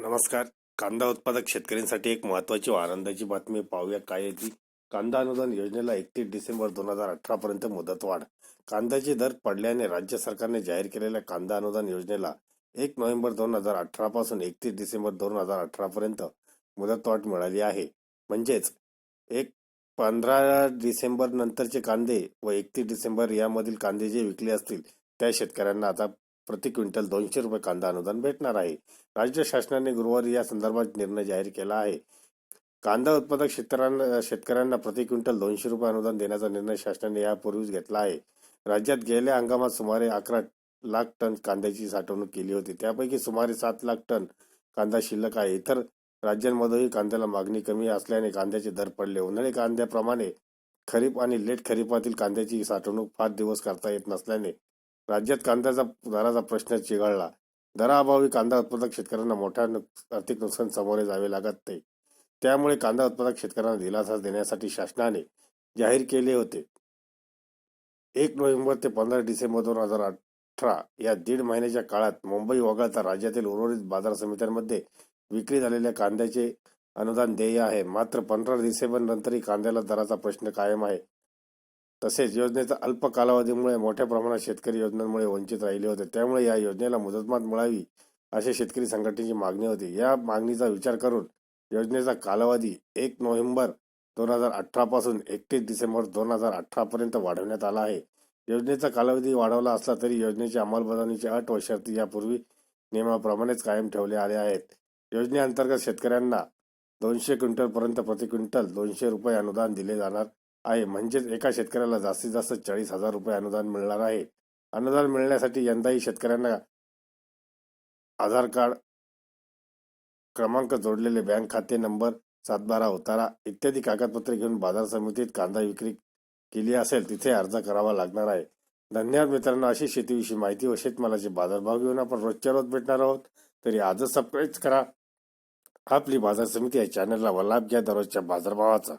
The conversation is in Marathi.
नमस्कार. कांदा उत्पादक शेतकऱ्यांसाठी एक महत्वाची व आनंदाची बातमी पाहूया काय आहे ती. कांदा अनुदान योजनेला एकतीस डिसेंबर दोन हजार अठरा पर्यंत मुदतवाढ कांद्याचे दर पडल्याने राज्य सरकारने जाहीर केलेल्या कांदा अनुदान योजनेला एक नोव्हेंबर दोन हजार अठरा पासून एकतीस डिसेंबर दोन हजार अठरा पर्यंत मुदतवाढ मिळाली आहे. म्हणजेच एक पंधरा डिसेंबर नंतरचे कांदे व एकतीस डिसेंबर यामधील कांदे जे विकले असतील त्या शेतकऱ्यांना आता प्रति क्विंटल दोनशे रुपये कांदा अनुदान भेटणार आहे. राज्य शासनाने गुरुवारी या संदर्भात निर्णय जाहीर केला आहे. कांदा उत्पादक शेतकऱ्यांना शेतकऱ्यांना प्रति क्विंटल दोनशे रुपये अनुदान देण्याचा निर्णय शासनाने यापूर्वीच घेतला आहे. राज्यात गेल्या हंगामात सुमारे अकरा लाख टन कांद्याची साठवणूक केली होती. त्यापैकी सुमारे सात लाख टन कांदा शिल्लक आहे. इतर राज्यांमध्येही कांद्याला मागणी कमी असल्याने कांद्याचे दर पडले. उन्हाळी कांद्याप्रमाणे खरीप आणि लेट खरीपातील कांद्याची साठवणूक पाच दिवस करता येत नसल्याने राज्यात कांद्याचा दराचा प्रश्न चिघळला. दराअभावी कांदा उत्पादक शेतकऱ्यांना मोठ्या आर्थिक नुकसान सामोरे जावे लागत नाही. त्यामुळे कांदा उत्पादक शेतकऱ्यांना दिलासा देण्यासाठी शासनाने जाहीर केले होते. एक नोव्हेंबर ते पंधरा डिसेंबर दोन हजार अठरा या दीड महिन्याच्या काळात मुंबई वगळता राज्यातील उर्वरित बाजार समित्यांमध्ये विक्री झालेल्या कांद्याचे अनुदान देय आहे. मात्र पंधरा डिसेंबर नंतरही कांद्याला दराचा प्रश्न कायम आहे. तसेच योजनेचा अल्प कालावधीमुळे मोठ्या प्रमाणात शेतकरी योजनांमुळे वंचित राहिले होते. त्यामुळे या योजनेला मुदतमात मिळावी अशी शेतकरी संघटनेची मागणी होती. या मागणीचा विचार करून योजनेचा कालावधी एक नोव्हेंबर दोन हजार अठरापासून एकतीस डिसेंबर दोन हजार अठरापर्यंत वाढवण्यात आला आहे. योजनेचा कालावधी वाढवला असला तरी योजनेची अंमलबजावणीची अट व शर्ती यापूर्वी नियमाप्रमाणेच कायम ठेवले आले आहेत. योजनेअंतर्गत शेतकऱ्यांना दोनशे क्विंटलपर्यंत प्रति क्विंटल दोनशे रुपये अनुदान दिले जाणार आहे. म्हणजेच एका शेतकऱ्याला जास्तीत जास्त चाळीस हजार रुपये अनुदान मिळणार आहे. अनुदान मिळण्यासाठी यंदाही शेतकऱ्यांना आधार कार्ड क्रमांक जोडलेले बँक खाते नंबर सातबारा उतारा इत्यादी कागदपत्रे घेऊन बाजार समितीत कांदा विक्री केली असेल तिथे अर्ज करावा लागणार आहे. धन्यवाद मित्रांनो. अशी शेतीविषयी माहिती व शेतमालाचे बाजारभाव घेऊन आपण रोजच्या रोज भेटणार आहोत. तरी आजच सबस्क्राईब करा. आपली बाजार समिती या चॅनलला व लाभ घ्या दररोजच्या बाजारभावाचा.